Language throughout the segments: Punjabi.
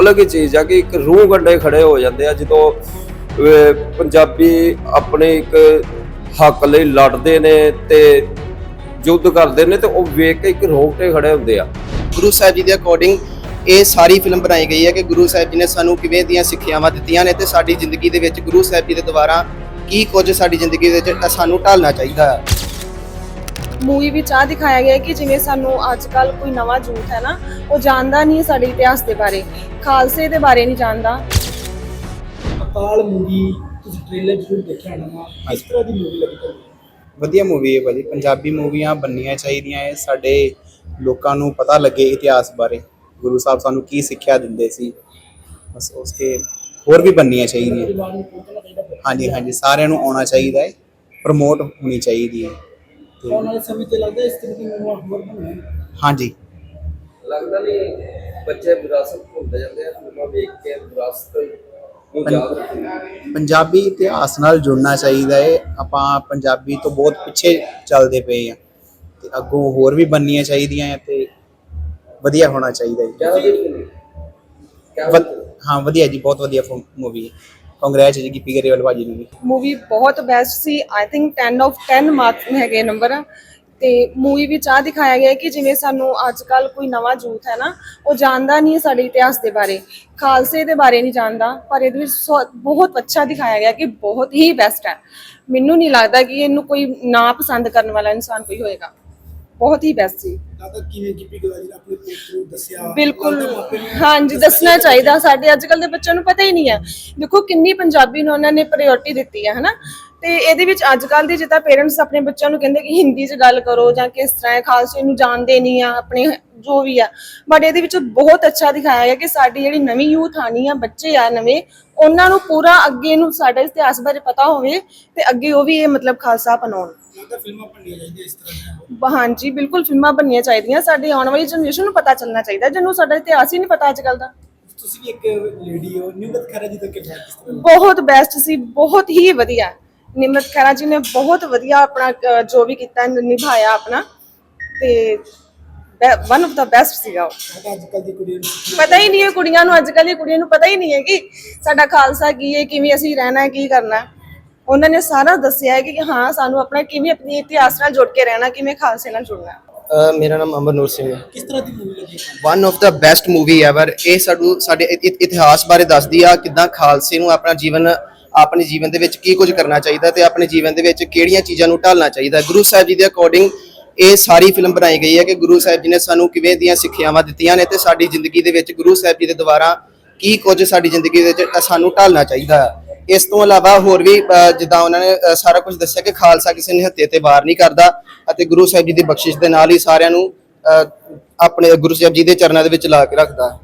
ਅਲੱਗ ਹੀ ਚੀਜ਼ ਆ ਕਿ ਇੱਕ ਰੂਹ ਗੰਡੇ ਖੜੇ ਹੋ ਜਾਂਦੇ ਆ, ਜਦੋਂ ਪੰਜਾਬੀ ਆਪਣੇ ਇੱਕ ਹੱਕ ਲਈ ਲੜਦੇ ਨੇ ਤੇ ਯੁੱਧ ਕਰਦੇ ਨੇ ਤੇ ਉਹ ਵੇਖ ਕੇ ਇੱਕ ਰੋਂਗਟੇ ਖੜੇ ਹੁੰਦੇ ਆ। ਗੁਰੂ ਸਾਹਿਬ ਜੀ ਦੇ ਅਕੋਰਡਿੰਗ ਇਹ ਸਾਰੀ ਫਿਲਮ ਬਣਾਈ ਗਈ ਹੈ ਕਿ ਗੁਰੂ ਸਾਹਿਬ ਜੀ ਨੇ ਸਾਨੂੰ ਕਿਵੇਂ ਦੀਆਂ ਸਿੱਖਿਆਵਾਂ ਦਿੱਤੀਆਂ ਨੇ ਤੇ ਸਾਡੀ ਜ਼ਿੰਦਗੀ ਦੇ ਵਿੱਚ ਗੁਰੂ ਸਾਹਿਬ ਜੀ ਦੇ ਦੁਆਰਾ ਕੀ ਕੁਝ ਸਾਡੀ ਜ਼ਿੰਦਗੀ ਦੇ ਵਿੱਚ ਸਾਨੂੰ ਢਾਲਣਾ ਚਾਹੀਦਾ ਹੈ। ਮੂਵੀ ਵਿੱਚ ਆ ਦਿਖਾਇਆ ਗਿਆ ਕਿ ਜਿਵੇਂ ਸਾਨੂੰ ਅੱਜ ਕੱਲ ਕੋਈ ਨਵਾਂ ਯੂਥ ਹੈ ਨਾ ਉਹ ਜਾਣਦਾ ਨਹੀਂ ਸਾਡੇ ਇਤਿਹਾਸ ਦੇ ਬਾਰੇ। ਖਾਲਸੇ ਦੇ ਬਾਰੇ ਨਹੀਂ ਜਾਣਦਾ। ਅਕਾਲ ਮੂਵੀ ਤੁਸੀਂ ਟ੍ਰੇਲਰ ਜ਼ਰੂਰ ਦੇਖਿਆ ਹੋਣਾ ਕਿਸ ਤਰ੍ਹਾਂ ਦੀ ਮੂਵੀ ਲੱਗੀ ਤੁਹਾਨੂੰ ਵਧੀਆ ਮੂਵੀ ਹੈ ਭਾਜੀ। ਪੰਜਾਬੀ ਮੂਵੀਆਂ ਬਣਨੀਆਂ ਚਾਹੀਦੀਆਂ ਹੈ। ਸਾਡੇ ਲੋਕਾਂ ਨੂੰ ਪਤਾ ਲੱਗੇ ਇਤਿਹਾਸ ਬਾਰੇ। ਗੁਰੂ ਸਾਹਿਬ ਸਾਨੂੰ ਕੀ ਸਿੱਖਿਆ ਦਿੰਦੇ ਸੀ। ਬਸ ਉਸਕੇ ਹੋਰ ਵੀ ਬਣਨੀਆਂ ਚਾਹੀਦੀਆਂ। ਹਾਂਜੀ ਹਾਂਜੀ। ਸਾਰਿਆਂ ਨੂੰ ਆਉਣਾ ਚਾਹੀਦਾ ਹੈ। ਪ੍ਰਮੋਟ ਹੋਣੀ ਚਾਹੀਦੀ ਹੈ। ਆਉਣ ਵਾਲੇ ਸਮੇਂ ਤੇ ਲੱਗਦਾ ਇਸ ਤਰ੍ਹਾਂ ਦੀ ਮੂਵੀਆਂ ਹੋਰ ਬਣਨ ਹਾਂਜੀ। ਲੱਗਦਾ ਨਹੀਂ ਬੱਚੇ ਵਿਰਾਸਤ ਭੁੱਲਦੇ ਜਾਂਦੇ ਆ ਫਿਲਮਾਂ ਵੇਖ ਕੇ ਵਿਰਾਸਤ ਨੂੰ ਯਾਦ ਰੱਖਦੇ ਪੰਜਾਬੀ ਇਤਿਹਾਸ ਨਾਲ ਜੁੜਨਾ ਚਾਹੀਦਾ ਹੈ ਆਪਾਂ ਪੰਜਾਬੀ ਤੋਂ ਬਹੁਤ ਪਿੱਛੇ ਚੱਲਦੇ ਪਏ ਆ। ਤੇ ਅੱਗੋਂ ਹੋਰ ਵੀ ਬਣਨੀਆਂ ਚਾਹੀਦੀਆਂ ਤੇ ਵਧੀਆ ਹੋਣਾ ਚਾਹੀਦਾ ਜੀ। ਹਾਂ ਵਧੀਆ ਜੀ ਬਹੁਤ ਵਧੀਆ ਮੂਵੀ ਹੈ ਕੰਗ੍ਰੈਚ ਜੀ, ਗਿੱਪੀ ਗਰੇਵਾਲ ਭਾਜੀ ਨੂੰ ਵੀ। ਮੂਵੀ ਬਹੁਤ ਬੈਸਟ ਸੀ। ਆਈ ਥਿੰਕ 10 ਆਫ 10 ਮਾਰਕ ਹੈਗੇ ਨੰਬਰ ਤੇ ਮੂਵੀ ਵਿੱਚ ਆ ਦਿਖਾਇਆ ਗਿਆ ਕਿ ਜਿਵੇਂ ਸਾਨੂੰ ਅੱਜ ਕੱਲ ਕੋਈ ਨਵਾਂ ਯੂਥ ਹੈ ਨਾ, ਉਹ ਜਾਣਦਾ ਨਹੀਂ ਸਾਡੇ ਇਤਿਹਾਸ ਦੇ ਬਾਰੇ। ਖਾਲਸੇ ਦੇ ਬਾਰੇ ਨਹੀਂ ਜਾਣਦਾ, ਪਰ ਇਹਦੇ ਵਿੱਚ ਸੋ- ਬਹੁਤ ਅੱਛਾ ਦਿਖਾਇਆ ਗਿਆ ਕਿ ਬਹੁਤ ਹੀ ਬੈਸਟ ਹੈ। ਮੈਨੂੰ ਨਹੀਂ ਲੱਗਦਾ ਕਿ ਇਹਨੂੰ ਕੋਈ ਨਾ ਪਸੰਦ ਕਰਨ ਵਾਲਾ ਇਨਸਾਨ ਕੋਈ ਹੋਏਗਾ। ਬਹੁਤ ਹੀ ਬੈਸਟ ਸੀ। ਲੱਗਦਾ ਕਿਵੇਂ ਆਪਣੇ ਪੁੱਤ ਨੂੰ ਦੱਸਿਆ? ਬਿਲਕੁਲ। ਹਾਂਜੀ ਦੱਸਣਾ ਚਾਹੀਦਾ ਸਾਡੇ ਅੱਜ ਕੱਲ ਦੇ ਬੱਚਿਆਂ ਨੂੰ ਪਤਾ ਹੀ ਨਹੀਂ ਹੈ। ਦੇਖੋ ਕਿੰਨੀ ਪੰਜਾਬੀ ਨੂੰ ਉਹਨਾਂ ਨੇ ਪ੍ਰਾਇੋਰਟੀ ਦਿੱਤੀ ਹੈ ਹਨਾ? ਤੇ ਇਹਦੇ ਵਿੱਚ ਅੱਜ ਕੱਲ ਦੇ ਜਿੱਦਾਂ ਪੇਰੈਂਟਸ ਆਪਣੇ ਬੱਚਿਆਂ ਨੂੰ ਕਹਿੰਦੇ ਕਿ ਹਿੰਦੀ 'ਚ ਗੱਲ ਕਰੋ ਜਾਂ ਕਿਸ ਤਰ੍ਹਾਂ ਹੈ, ਖਾਲਸੇ ਨੂੰ ਜਾਣਦੇ ਨਹੀਂ ਆ ਆਪਣੇ ਜੋ ਵੀ ਆ। ਬਟ ਇਹਦੇ ਵਿੱਚ ਬਹੁਤ ਅੱਛਾ ਦਿਖਾਇਆ ਗਿਆ ਕਿ ਸਾਡੀ ਜਿਹੜੀ ਨਵੀਂ ਯੂਥ ਆਣੀ ਆ ਬੱਚੇ ਆ ਨਵੇਂ ਉਹਨਾਂ ਨੂੰ ਪੂਰਾ ਅੱਗੇ ਨੂੰ ਸਾਡੇ ਇਤਿਹਾਸ ਬਾਰੇ ਪਤਾ ਹੋਵੇ ਤੇ ਅੱਗੇ ਉਹ ਵੀ ਇਹ ਮਤਲਬ ਖਾਲਸਾ ਲੱਗਦਾ ਫਿਲਮਾਂ ਬਣਨੀਆਂ ਚਾਹੀਦੀਆਂ ਇਸ ਤਰ੍ਹਾਂ ਦੀਆਂ? ਬ- ਹਾਂਜੀ ਬਿਲਕੁਲ ਫਿਲਮਾਂ ਬਣਨੀਆਂ ਚਾਹੀਦੀਆਂ ਸਾਡੀ ਆਉਣ ਵਾਲੀ ਜਨਰੇਸ਼ਨ ਨੂੰ ਪਤਾ ਚੱਲਣਾ ਚਾਹੀਦਾ ਜਿਹਨੂੰ ਸਾਡਾ ਇਤਿਹਾਸ ਹੀ ਨਹੀਂ ਪਤਾ ਅੱਜ ਕੱਲ ਦਾ। ਤੁਸੀਂ ਵੀ ਇੱਕ ਲੇਡੀ ਹੋ ਨਿਮਰਤ ਖਹਿਰਾ ਜੀ ਦਾ ਕਿਰਦਾਰ ਕਿਸ ਤਰ੍ਹਾਂ ਬਹੁਤ ਬੈਸਟ ਸੀ ਬਹੁਤ ਹੀ ਵਧੀਆ। ਨਿਮਰਤ ਖਹਿਰਾ ਜੀ ਨੇ ਬਹੁਤ ਵਧੀਆ ਆਪਣਾ ਜੋ ਵੀ ਕੀਤਾ ਨਿਭਾਇਆ ਆਪਣਾ ਤੇ ਵਨ ਆਫ ਦਾ ਬੈਸਟ ਸੀਗਾ ਉਹ। ਲੱਗਦਾ ਅੱਜ ਕੱਲ ਦੀ ਕੁੜੀਆਂ ਨੂੰ ਪਤਾ ਹੀ ਨਹੀਂ ਹੈ। ਕੁੜੀਆਂ ਨੂੰ ਅੱਜ ਕੱਲ੍ਹ ਦੀ ਕੁੜੀਆਂ ਨੂੰ ਪਤਾ ਹੀ ਨਹੀਂ ਹੈ ਕਿ ਸਾਡਾ ਖਾਲਸਾ ਕੀ ਹੈ ਕਿਵੇਂ ਅਸੀਂ ਰਹਿਣਾ ਹੈ ਕੀ ਕਰਨਾ ਹੈ। ਉਹਨਾਂ ਨੇ ਸਾਰਾ ਦੱਸਿਆ ਹੈ ਕਿ ਹਾਂ ਸਾਨੂੰ ਆਪਣਾ ਕਿਵੇਂ ਆਪਣੇ ਇਤਿਹਾਸ ਨਾਲ ਜੁੜ ਕੇ ਰਹਿਣਾ ਕਿਵੇਂ ਖਾਲਸੇ ਨਾਲ ਜੁੜਨਾ ਹੈ। ਮੇਰਾ ਨਾਮ ਅਮਰਨੂਰ ਸਿੰਘ ਹੈ। ਕਿਸ ਤਰ੍ਹਾਂ ਦੀ ਮੂਵੀ ਲੱਗੀ? One of the best movie ever ਇਹ ਸਾਡੂ ਸਾਡੇ ਇ- ਇ- ਇਤਿਹਾਸ ਬਾਰੇ ਦੱਸਦੀ ਆ ਕਿਦਾਂ ਖਾਲਸੇ ਨੂੰ ਆਪਣਾ ਜੀਵਨ ਆਪਣੇ ਜੀਵਨ ਦੇ ਵਿੱਚ ਕੀ ਕੁਝ ਕਰਨਾ ਚਾਹੀਦਾ ਤੇ ਆਪਣੇ ਜੀਵਨ ਦੇ ਵਿੱਚ ਕਿਹੜੀਆਂ ਚੀਜ਼ਾਂ ਨੂੰ ਢਾਲਣਾ ਚਾਹੀਦਾ। ਗੁਰੂ ਸਾਹਿਬ ਜੀ ਦੇ ਅਕੋਰਡਿੰਗ ਇਹ ਸਾਰੀ ਫਿਲਮ ਬਣਾਈ ਗਈ ਹੈ ਕਿ ਗੁਰੂ ਸਾਹਿਬ ਜੀ ਨੇ ਸਾਨੂੰ ਕਿਵੇਂ ਦੀਆਂ ਸਿੱਖਿਆਵਾਂ ਦਿੱਤੀਆਂ ਨੇ ਤੇ ਸਾਡੀ ਜ਼ਿੰਦਗੀ ਦੇ ਵਿੱਚ ਗੁਰੂ ਸਾਹਿਬ ਜੀ ਦੇ ਦੁਆਰਾ ਕੀ ਕੁਝ ਸਾਡੀ ਜ਼ਿੰਦਗੀ ਦੇ ਵਿੱਚ ਸਾਨੂੰ ਢਾਲਣਾ ਚਾਹੀਦਾ। ਹੈ ਇਸ ਤੋਂ ਇਲਾਵਾ ਹੋਰ ਵੀ ਜਿੱਦਾਂ ਉਹਨਾਂ ਨੇ ਸਾਰਾ ਕੁਝ ਦੱਸਿਆ ਕਿ ਖਾਲਸਾ ਕਿਸੇ ਨਿਹੱਤੇ ਤੇ ਵਾਰ ਨਹੀਂ ਕਰਦਾ ਅਤੇ ਗੁਰੂ ਸਾਹਿਬ ਜੀ ਦੀ ਬਖਸ਼ਿਸ਼ ਦੇ ਨਾਲ ਹੀ ਸਾਰਿਆਂ ਨੂੰ ਆਪਣੇ ਗੁਰੂ ਸਾਹਿਬ ਜੀ ਦੇ ਚਰਨਾਂ ਦੇ ਵਿੱਚ ਲਾ ਕੇ ਰੱਖਦਾ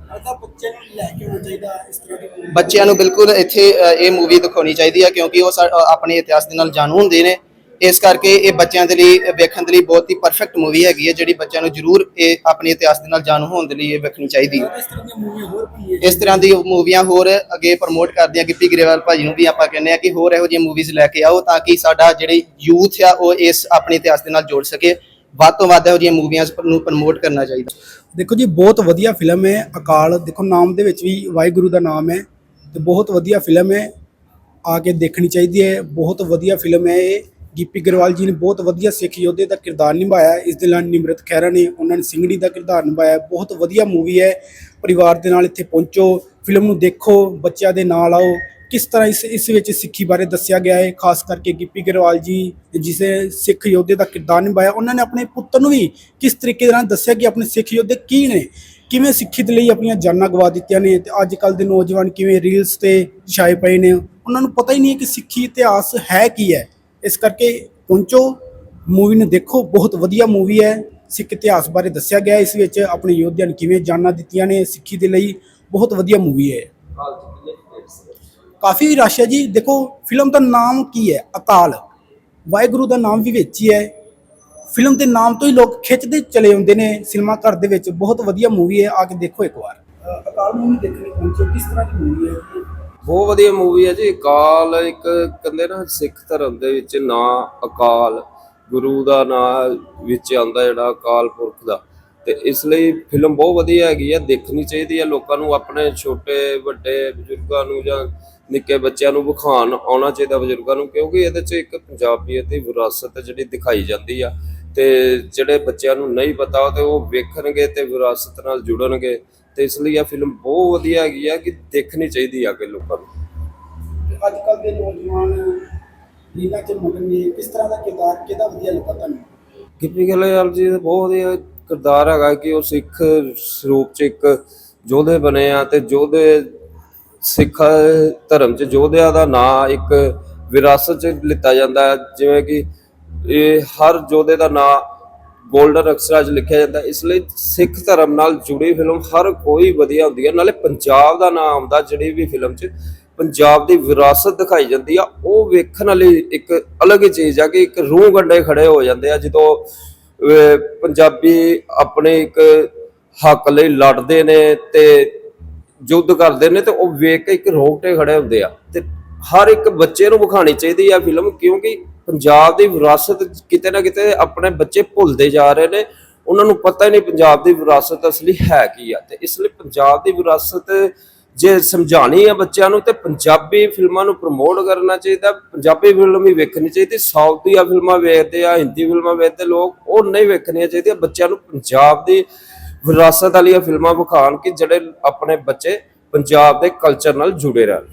ਬੱਚਿਆਂ ਨੂੰ ਬਿਲਕੁਲ ਇੱਥੇ ਇਹ ਮੂਵੀ ਦਿਖਾਉਣੀ ਚਾਹੀਦੀ ਹੈ ਕਿਉਂਕਿ ਉਹ ਆਪਣੇ ਇਤਿਹਾਸ ਦੇ ਨਾਲ ਜਾਣੂ ਹੁੰਦੇ ਨੇ ਇਸ ਕਰਕੇ ਇਹ ਬੱਚਿਆਂ ਦੇ ਲਈ ਵੇਖਣ ਦੇ ਲਈ ਬਹੁਤ ਹੀ ਪਰਫੈਕਟ ਮੂਵੀ ਹੈਗੀ ਹੈ ਜਿਹੜੀ ਬੱਚਿਆਂ ਨੂੰ ਜ਼ਰੂਰ ਇਹ ਆਪਣੇ ਇਤਿਹਾਸ ਦੇ ਨਾਲ ਜਾਣੂ ਹੋਣ ਦੇ ਲਈ ਇਹ ਵੇਖਣੀ ਚਾਹੀਦੀ ਹੈ। ਇਸ ਤਰ੍ਹਾਂ ਦੀ ਮੂਵੀਆਂ ਹੋਰ ਅੱਗੇ ਪ੍ਰਮੋਟ ਕਰਦੀਆਂ ਗਿੱਪੀ ਗਰੇਵਾਲ ਭਾਜੀ ਨੂੰ ਵੀ ਆਪਾਂ ਕਹਿੰਦੇ ਆ ਕਿ ਹੋਰ ਇਹੋ ਜਿਹੀਆਂ ਮੂਵੀਜ਼ ਲੈ ਕੇ ਆਓ ਤਾਂ ਕਿ ਸਾਡਾ ਜਿਹੜੀ ਯੂਥ ਆ ਉਹ ਇਸ ਆਪਣੇ ਇਤਿਹਾਸ ਦੇ ਨਾਲ ਜੁੜ ਸਕੇ। ਵੱਧ ਤੋਂ ਵੱਧ ਇਹੋ ਜਿਹੀਆਂ ਮੂਵੀਆਂ ਨੂੰ ਪ੍ਰਮੋਟ ਕਰਨਾ ਚਾਹੀਦਾ। ਦੇਖੋ ਜੀ ਬਹੁਤ ਵਧੀਆ ਫਿਲਮ ਹੈ ਅਕਾਲ। ਦੇਖੋ ਨਾਮ ਦੇ ਵਿੱਚ ਵੀ ਵਾਹਿਗੁਰੂ ਦਾ ਨਾਮ ਹੈ ਤੇ ਬਹੁਤ ਵਧੀਆ ਫਿਲਮ ਹੈ ਆ ਕੇ ਦੇਖਣੀ ਚਾਹੀਦੀ ਹੈ। ਬਹੁਤ ਵਧੀਆ ਫਿਲਮ ਹੈ ਇਹ। ਗਿੱਪੀ ਗਰਵਾਲ ਜੀ ਨੇ ਬਹੁਤ ਵਧੀਆ ਸਿੱਖ ਯੋਧੇ ਦਾ ਕਿਰਦਾਰ ਨਿਭਾਇਆ, ਇਸ ਦੇ ਨਾਲ ਨਿਮਰਤ ਖਹਿਰਾ ਨੇ, ਉਹਨਾਂ ਨੇ ਸਿੰਘੜੀ ਦਾ ਕਿਰਦਾਰ ਨਿਭਾਇਆ, ਬਹੁਤ ਵਧੀਆ ਮੂਵੀ ਹੈ। ਪਰਿਵਾਰ ਦੇ ਨਾਲ ਇੱਥੇ ਪਹੁੰਚੋ ਫਿਲਮ ਨੂੰ ਦੇਖੋ, ਬੱਚਿਆਂ ਦੇ ਨਾਲ ਆਓ। ਕਿਸ ਤਰ੍ਹਾਂ ਇਸ ਇਸ ਵਿੱਚ ਸਿੱਖੀ ਬਾਰੇ ਦੱਸਿਆ ਗਿਆ ਹੈ, ਖਾਸ ਕਰਕੇ ਗਿੱਪੀ ਗਰੇਵਾਲ ਜੀ ਜਿਸੇ ਸਿੱਖ ਯੋਧੇ ਦਾ ਕਿਰਦਾਰ ਨਿਭਾਇਆ, ਉਹਨਾਂ ਨੇ ਆਪਣੇ ਪੁੱਤਰ ਨੂੰ ਵੀ ਕਿਸ ਤਰੀਕੇ ਨਾਲ ਦੱਸਿਆ ਕਿ ਆਪਣੇ ਸਿੱਖ ਯੋਧੇ ਕੀ ਨੇ, ਕਿਵੇਂ ਸਿੱਖੀ ਦੇ ਲਈ ਆਪਣੀਆਂ ਜਾਨਾਂ ਗਵਾ ਦਿੱਤੀਆਂ ਨੇ ਤੇ ਅੱਜ ਕੱਲ ਦੇ ਨੌਜਵਾਨ ਕਿਵੇਂ ਰੀਲਸ ਤੇ ਛਾਏ ਪਏ ਨੇ, ਉਹਨਾਂ ਨੂੰ ਪਤਾ ਹੀ ਨਹੀਂ ਹੈ ਕਿ ਸਿੱਖੀ ਇਤਿਹਾਸ ਹੈ ਕੀ ਹੈ। ਇਸ ਕਰਕੇ ਪਹੁੰਚੋ। ਮੂਵੀ ਨੂੰ ਦੇਖੋ, ਬਹੁਤ ਵਧੀਆ ਮੂਵੀ ਹੈ। ਸਿੱਖ ਇਤਿਹਾਸ ਬਾਰੇ ਦੱਸਿਆ ਗਿਆ ਇਸ ਵਿੱਚ ਆਪਣੇ ਯੋਧਿਆਂ ਨੇ ਕਿਵੇਂ ਜਾਨਾਂ ਦਿੱਤੀਆਂ ਨੇ ਸਿੱਖੀ ਦੇ ਲਈ। ਬਹੁਤ ਵਧੀਆ ਮੂਵੀ ਹੈ। ਕਾਫੀ ਰਸ਼ ਹੈ ਜੀ। ਦੇਖੋ ਫਿਲਮ ਦਾ ਨਾਮ ਕੀ ਹੈ? ਅਕਾਲ। ਵਾਹਿਗੁਰੂ ਦਾ ਨਾਮ ਵੀ ਵਿੱਚ ਹੀ ਹੈ। ਫਿਲਮ ਦੇ ਨਾਮ ਤੋਂ ਹੀ ਲੋਕ ਖਿੱਚਦੇ ਚਲੇ ਆਉਂਦੇ ਨੇ ਸਿਨੇਮਾ ਘਰ ਦੇ ਵਿੱਚ। ਬਹੁਤ ਵਧੀਆ ਮੂਵੀ ਹੈ। ਆ ਕੇ ਦੇਖੋ ਇੱਕ ਵਾਰ। ਅਕਾਲ ਮੂਵੀ ਦੇਖਣੀ ਪਹੁੰਚੋ। ਕਿਸ ਤਰ੍ਹਾਂ ਦੀ ਮੂਵੀ ਹੈ? ਬਹੁਤ ਵਧੀਆ ਮੂਵੀ ਹੈ ਜੀ। ਅਕਾਲ ਇੱਕ ਕਹਿੰਦੇ ਨਾ ਸਿੱਖ ਧਰਮ ਦੇ ਵਿੱਚ ਨਾਂ ਅਕਾਲ, ਗੁਰੂ ਦਾ ਨਾਂ ਵਿੱਚ ਆਉਂਦਾ ਜਿਹੜਾ ਅਕਾਲ ਪੁਰਖ ਦਾ। ਤੇ ਇਸ ਲਈ ਫਿਲਮ ਬਹੁਤ ਵਧੀਆ ਹੈਗੀ ਆ ਦੇਖਣੀ ਚਾਹੀਦੀ ਆ ਲੋਕਾਂ ਨੂੰ ਆਪਣੇ ਛੋਟੇ, ਵੱਡੇ ਬਜ਼ੁਰਗਾਂ ਨੂੰ ਜਾਂ ਨਿੱਕੇ ਬੱਚਿਆਂ ਨੂੰ ਵਿਖਾਉਣ ਆਉਣਾ ਚਾਹੀਦਾ ਬਜ਼ੁਰਗਾਂ ਨੂੰ, ਕਿਉਂਕਿ ਇਹਦੇ 'ਚ ਇੱਕ ਪੰਜਾਬੀਅਤ ਦੀ ਵਿਰਾਸਤ ਜਿਹੜੀ ਦਿਖਾਈ ਜਾਂਦੀ ਆ। ਤੇ ਜਿਹੜੇ ਬੱਚਿਆਂ ਨੂੰ ਨਹੀਂ ਪਤਾ, ਤੇ ਉਹ ਵੇਖਣਗੇ ਤੇ ਵਿਰਾਸਤ ਨਾਲ ਜੁੜਨਗੇ। ਤੇ ਇਸ ਲਈ ਇਹ ਫਿਲਮ ਬਹੁਤ ਵਧੀਆ ਹੈਗੀ ਆ ਕਿ ਦੇਖਣੀ ਚਾਹੀਦੀ ਆ ਕਿ ਲੋਕਾਂ ਨੂੰ। ਅੱਜ ਕੱਲ ਦੇ ਨੌਜਵਾਨ ਰੀਲਾਂ 'ਚ ਮਗਨ ਨੇ ਕਿਸ ਤਰ੍ਹਾਂ ਦਾ ਕਿਰਦਾਰ ਕਿਹਦਾ ਵਧੀਆ ਲੱਗਾ ਤੁਹਾਨੂੰ? ਗਿੱਪੀ ਗਰੇਵਾਲ ਜੀ ਦਾ ਬਹੁਤ ਵਧੀਆ ਕਿਰਦਾਰ ਹੈਗਾ ਕਿ ਉਹ ਸਿੱਖ ਸਰੂਪ ਚ ਇੱਕ ਯੋਧੇ ਬਣੇ ਆ ਤੇ ਯੋਧੇ ਸਿੱਖ ਧਰਮ ਚ ਯੋਧਿਆਂ ਦਾ ਨਾਂ ਇੱਕ ਵਿਰਾਸਤ ਚ ਲਿੱਤਾ ਜਾਂਦਾ ਹੈ। ਜਿਵੇਂ ਕਿ ਇਹ ਹਰ ਯੋਧੇ ਦਾ ਨਾਂ 골ਡਨ ਅਕਸ਼ਰਾਂ 'ਚ ਲਿਖਿਆ ਜਾਂਦਾ ਇਸ ਲਈ ਸਿੱਖ ਧਰਮ ਨਾਲ ਜੁੜੀ ਫਿਲਮ ਹਰ ਕੋਈ ਵਧੀਆ ਹੁੰਦੀ ਹੈ। ਨਾਲੇ ਪੰਜਾਬ ਦਾ ਨਾਮ ਆਉਂਦਾ, ਜਿਹੜੀ ਵੀ ਫਿਲਮ 'ਚ ਪੰਜਾਬ ਦੀ ਵਿਰਾਸਤ ਦਿਖਾਈ ਜਾਂਦੀ ਆ, ਉਹ ਵੇਖਣ ਵਾਲੀ ਇੱਕ ਅਲੱਗ ਹੀ ਚੀਜ਼ ਆ ਕਿ ਇੱਕ ਰੂਹ ਗੰਡੇ ਖੜੇ ਹੋ ਜਾਂਦੇ ਆ, ਜਦੋਂ ਪੰਜਾਬੀ ਆਪਣੇ ਇੱਕ ਹੱਕ ਲਈ ਲੜਦੇ ਨੇ ਤੇ ਯੁੱਧ ਕਰਦੇ ਨੇ ਤੇ ਉਹ ਵੇਖ ਕੇ ਇੱਕ ਰੋਕਟੇ ਖੜੇ ਹੁੰਦੇ ਆ। ਤੇ ਹਰ ਇੱਕ ਬੱਚੇ ਨੂੰ ਵਿਖਾਣੀ ਚਾਹੀਦੀ ਆ ਫਿਲਮ ਕਿਉਂਕਿ ਪੰਜਾਬ ਦੀ ਵਿਰਾਸਤ ਕਿਤੇ ਨਾ ਕਿਤੇ ਆਪਣੇ ਬੱਚੇ ਭੁੱਲਦੇ ਜਾ ਰਹੇ ਨੇ। ਉਹਨਾਂ ਨੂੰ ਪਤਾ ਹੀ ਨਹੀਂ ਪੰਜਾਬ ਦੀ ਵਿਰਾਸਤ ਅਸਲੀ ਹੈ ਕੀ ਆ। ਤੇ ਇਸ ਲਈ ਪੰਜਾਬ ਦੀ ਵਿਰਾਸਤ ਜੇ ਸਮਝਾਣੀ ਆ ਬੱਚਿਆਂ ਨੂੰ, ਤੇ ਪੰਜਾਬੀ ਫਿਲਮਾਂ ਨੂੰ ਪ੍ਰਮੋਟ ਕਰਨਾ ਚਾਹੀਦਾ। ਪੰਜਾਬੀ ਫਿਲਮ ਹੀ ਵੇਖਣੀ ਚਾਹੀਦੀ। ਸਾਊਥ ਦੀਆਂ ਫਿਲਮਾਂ ਵੇਖਦੇ ਆ, ਹਿੰਦੀ ਫਿਲਮਾਂ ਵੇਖਦੇ ਲੋਕ, ਉਹ ਨਹੀਂ ਵੇਖਣੀਆਂ ਚਾਹੀਦੀਆਂ। ਬੱਚਿਆਂ ਨੂੰ ਪੰਜਾਬ ਦੀ ਵਿਰਾਸਤ ਵਾਲੀਆਂ ਫਿਲਮਾਂ ਵਿਖਾਣ ਕਿ ਜਿਹੜੇ ਆਪਣੇ ਬੱਚੇ ਪੰਜਾਬ ਦੇ ਕਲਚਰ ਨਾਲ ਜੁੜੇ ਰਹਿਣ।